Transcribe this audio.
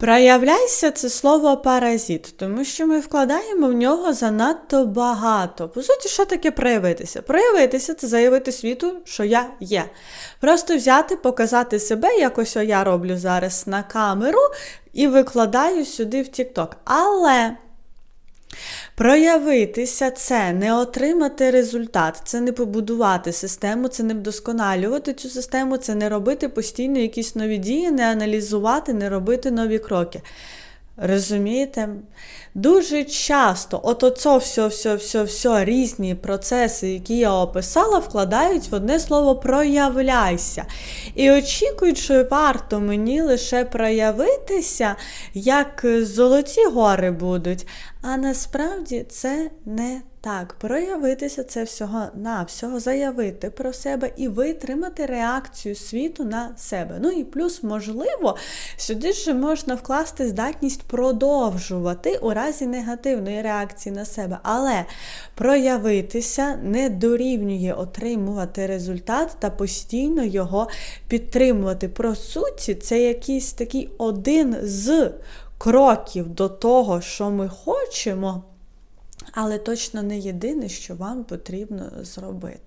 Проявляйся це слово паразит, тому що ми вкладаємо в нього занадто багато. По суті, що таке проявитися? Проявитися це заявити світу, що я є. Просто взяти, показати себе, як ось я роблю зараз на камеру, і викладаю сюди в TikTok. Але. Проявитися це не отримати результат, це не побудувати систему, це не вдосконалювати цю систему, це не робити постійно якісь нові дії, не аналізувати, не робити нові кроки. Розумієте? Дуже часто от оце все, все, все, все, різні процеси, які я описала, вкладають в одне слово проявляйся. І очікують, що варто мені лише проявитися, як золоті гори будуть. А насправді це не так. Проявитися це всього на всього заявити про себе і витримати реакцію світу на себе. Ну і плюс, можливо, сюди ж можна вкласти здатність продовжувати у разі негативної реакції на себе. Але проявитися не дорівнює отримувати результат та постійно його підтримувати. Про суті, це якийсь такий один з кроків до того, що ми хочемо, але точно не єдине, що вам потрібно зробити.